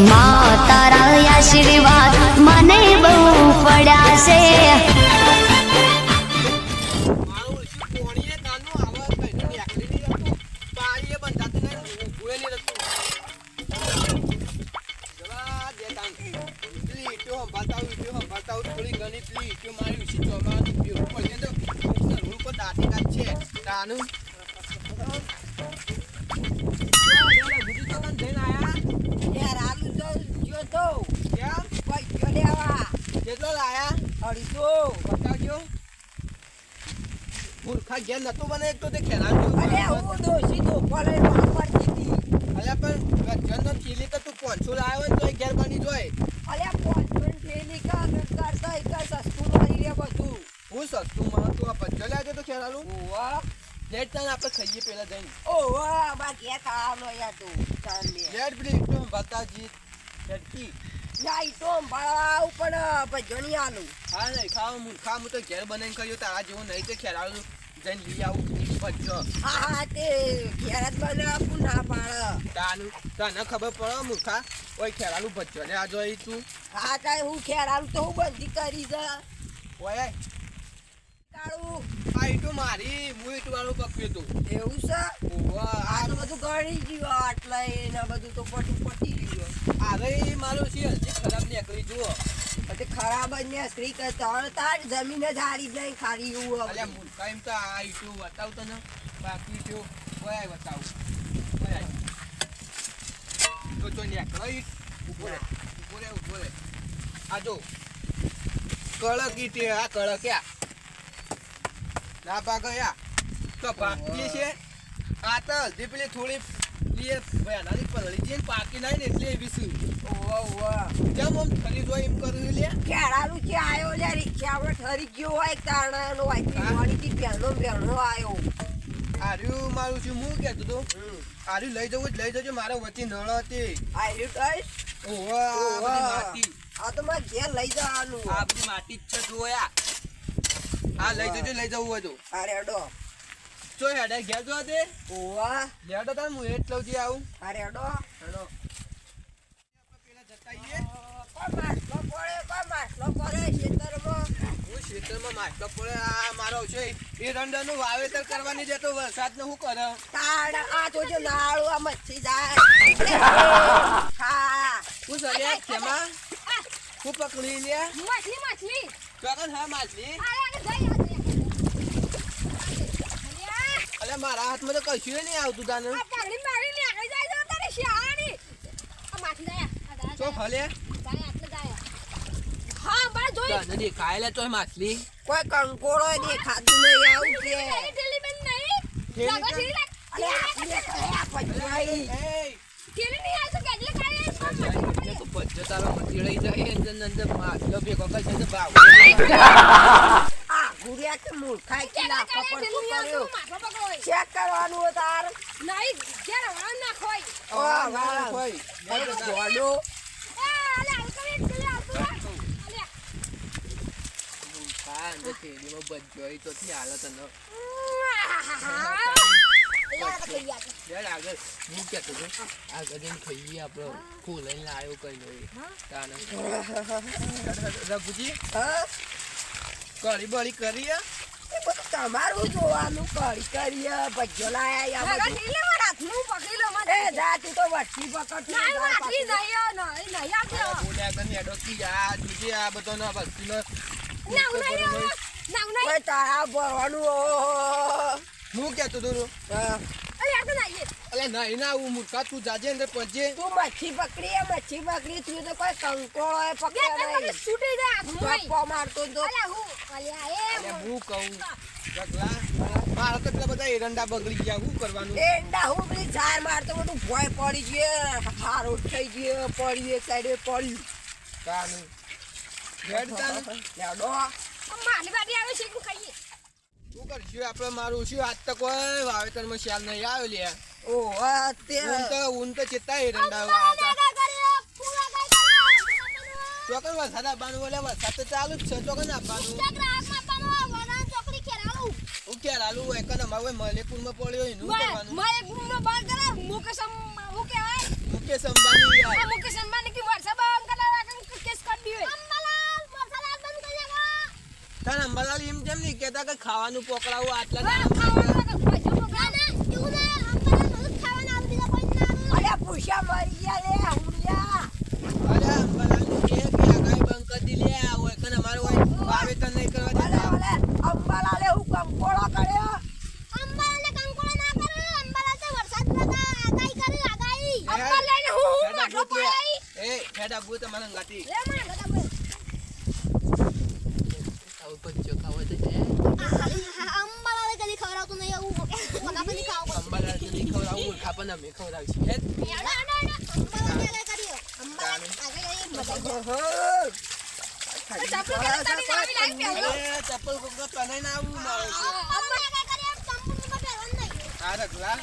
મા તારા આશીર્વાદ થોડી ઘણી પેલી મારી છે ગુજી ચોકન જઈને આયા ક્યાં કેટલો બતાવજો. મૂર્ખા ઘેર નતું બને એક તો તે ખેલાડ્યું અલ્યા પણ ગજનો ચીલી તો તું પોંચો લાવ્યો હોય તો એ ઘેર બની જોય. હું સસ્તું માં તું આ તો ખેલાડું? લેટ તને આપણે ખાઈએ પેલા જઈને. લેટ પેલી એકદમ બતાવજી આલું. હા નહીં ખાવા હું તો ઘેર બનાવીને કર્યો તારા જેવું નહીં તે જઈને લઈ આવું ભજ્જો તાનું તને ખબર પડે મૂર્ખા? ઓય ખેલાડું ભજ્જો ને આ જોઈ તું. હા તાય હું ખેરાલ તો હું બંધી કરી ઓય કાળું આ ઈટું મારી હું ઈટું વાળું પકવ્યું તું એવું છે? ઓવા આ તો બધું ગણી ગયું આટલા એના બધું તો પટું પટી ગયું. અરે મારું છે હજી ખરાબ નીકળી જુઓ. પછી ખરાબ જ ને સ્ત્રી કરતા તાર જમીન જ હારી જાય ખારી એવું હવે. એમ તો આ ઈટું બતાવ તને. બાકી ઈટું ઓય બતાવ. તો તો નીકળો ઈટ. ઊભો રે ઊભો રે ઊભો રે. આ જો કળક ઈટે આ કળક યા ના પાક તો પાકી છે. આ તો હજી પેલી થોડી લીએ ભયાનાની પલળી છે પાકી નહીં ને એટલે એવી શું ઓવા ઓવા કેમ આમ ખરી જોઈ એમ કર્યું લે ખેરાલું છે આયો લે રિક્ષા આપણે ઠરી ગયો હોય તારણાનો વાઈથી હા. વાળીથી પહેલો પહેલો આયો. આર્યું મારું છું હું કહેતો તો. આર્યું લઈ જવું જ લઈ જજો મારા વચ્ચે નળ હતી. આયુ કઈ? ઓહો આ ઓવા. આ તો મારે ઘેર લઈ જવાનું. આ બધી માટી જ છે જોયા આ લઈ જજો લઈ જવું હોય તો અરે અડો જો હેડે ઘેર જો દે ઓવા લેડો તાર હું એટ લઉં જી આવું અરે અડો હેડો આપણે પેલા જતા આઈએ માટલો પડે કોઈ માટલો પડે ખેતરમાં હું ખેતરમાં માટલો પડે આ મારો છે એ રંડાનું વાવેતર કરવાની દેતો વરસાદ શું કરે તાડ આ તો જો નાળું આ મચ્છી જાય હા હું સરિયા કેમાં હું પકડી લે મછલી મછલી ચોકન હા માછલી અરે મારા હાથમાં તો કશું નહીં આવતું તાને. તો ચો ફલે જાય આટલે જાય. હા બા જોઈ. તને દેખાય લે ચોય માછલી કોઈ કંકોડો દેખાતું નહીં આવું કે ટેલી બેન નહીં. લાગો તો- લાગ. અરે ટેલી નહીં અંદર અંદર માછલો ભેગો કરશે તો ભાવ આ ગુડિયા કે મૂર્ખાઈ કે લાફા પર શું કર્યો માથો પકડો ચેક કરવાનું તાર નહીં ઘેર વાળ અંદર ભજ્જો તો હાલત ન કઢી બળી કરીએ તમારું જોવાનું કરી ભજ્યો લાયા આ બધું ઢીલે મારા હાથનું પકડી લો મને એ જા તું તો વચ્ચી પકડ ના વાટલી નહીં. નહીં નહીં આવતો બોલ્યા કને એડો કી આ જુજે આ બધો ના તારા ભરવાનું ઓહો. હું. અરે તો અલે નહીં ના હું મૂર્ખા તું જાજે અંદર પહોંચે તું મચ્છી પકડી એ મચ્છી પકડી તું તો કોઈ કંકોળો એ પકડ્યો છૂટી જાય હાથમાં ગપ્પો મારતો તો. અલે હું અલે એ હું. કહું જગલા મારા તો પેલા બધા એરંડા બગડી ગયા હું કરવાનું? એરંડા હું પેલી ઝાર મારતો બધું ભોય પડી ગયો હારો થઈ ગયો પડ્યું એક સાઈડે પડ્યું તાનું. હેડ તાનું. લેડો માની બાડી આવે છે હું ખાઈએ શું કરશું? આપણે મારું શું આજ તો કોઈ વાવેતરમાં શ્યાલ નહીં આવ્યો લે ઓ આ તે ઊન તો ઊન તો ચિત્તા એરંડા ચોકન વરસાદ આપવાનું બોલે વરસાદ તો ચાલુ જ છે ચોકન આપવાનું. હું ક્યારે આલુ એકન અમારે મલેકુરમાં પડ્યો એનું કરવાનું મારે બાર કરે મુકેશ હું કહેવાય મુકેશ અંબાણી. યાર આ મુકેશ અંબાણી હતા કે ખાવાનું પકડાવું આટલા હા, દાડા ખાવાનું તો ભજ્યો ના પકડાવો. ના એવું ના અંબાલાલ બધું જ ખાવાનું આવે બીજા કોઈ પોકળાવું આટલા અલ્યા પૂછ્યા મરી ગયા લે હુડિયા અરે અંબાલાલનું કે આગાહી બંધ કરી દી લે આ હોય કને વાવેતર નહીં કરવા હું કંકોળો કર્યો? ના કરે તો વરસાદ કરે હું હું. પડાઈ. એ તમારા ગાતી લે મને ગધા બોલ. અંબાલાલે કદી ખવડાવતું નહીં એવું મોટા પછી ખાવ અંબાલાલ તો નહીં ખવડાવું મૂર્ખા પણ અમે ખવડાવીશું હેડ. અંબાલાલ કરીએ અંબાલાલ આગાહી બધા ઓહો. ચપલ કરે તારી નાવી લાઈ પહેલો. અરે, ચપ્પલ કોકનો તને ના આવું આ રગલા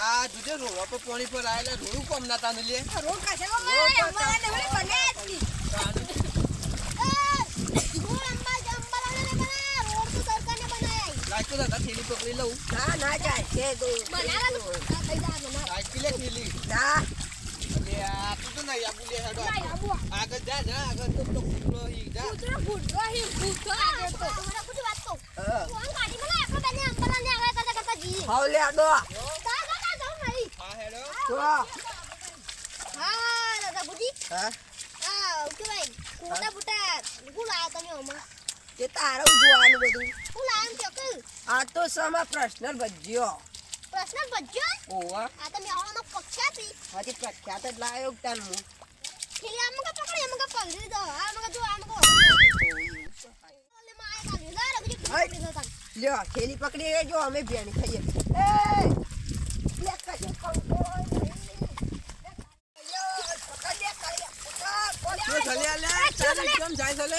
આ જોજે રોવા પર પાણી પર આયેલા રોડું કોમ ના તાને લે. રોડ કાશે લો, મારે અંબાલાલને વળી બને જ કી. રોડ અંબા અંબાલાલને બના રોડ તો સરકારને લાગતો દાદા થેલી પકડી લઉં. ના ના જાય. છે તો બનાવા આ થઈ જા બના લાગતી લે થેલી ના. લે આ તું તો નહીં આપું લે હેડો. આબુ. આગળ જા જા આગળ તો તો કૂતરો ઈ જા. કૂતરો ભૂંડો હી, ભૂંડો આગળ તો. તમારા બધી વાત તો હા. ફોન કાઢી મને આપણે બંને અંબાલાલને આગળ કરતા કરતા જઈએ હાવ લે આડો. તા તા તા જાઉં નહીં હા હેડો. તો હા દાદા બુજી હા આ કેવાય કોટા બુટા હું લાયા તમે હમણાં. તે તારું જોવાનું બધું. હું લાયમ એમ આ તો સમા પ્રશ્ન ભજ્યો પ્રશ્ન ભજ્યો ઓવા આ તમે આવવાનો પક્ષાથી હાથી પ્રખ્યાત જ લાયો તાન હું? ખેલી આમ કા પકડી આમ કા પકડી દો આમ કા જો લા દો તા લ્યો થેલી પકડી લેજો અમે બેણી ખાઈએ. એ! લે જો નહીં. લ્યો, પકડ લે, કાળિયા, પકડ, પકડ. તું લે ચાલ કેમ જાય ચલે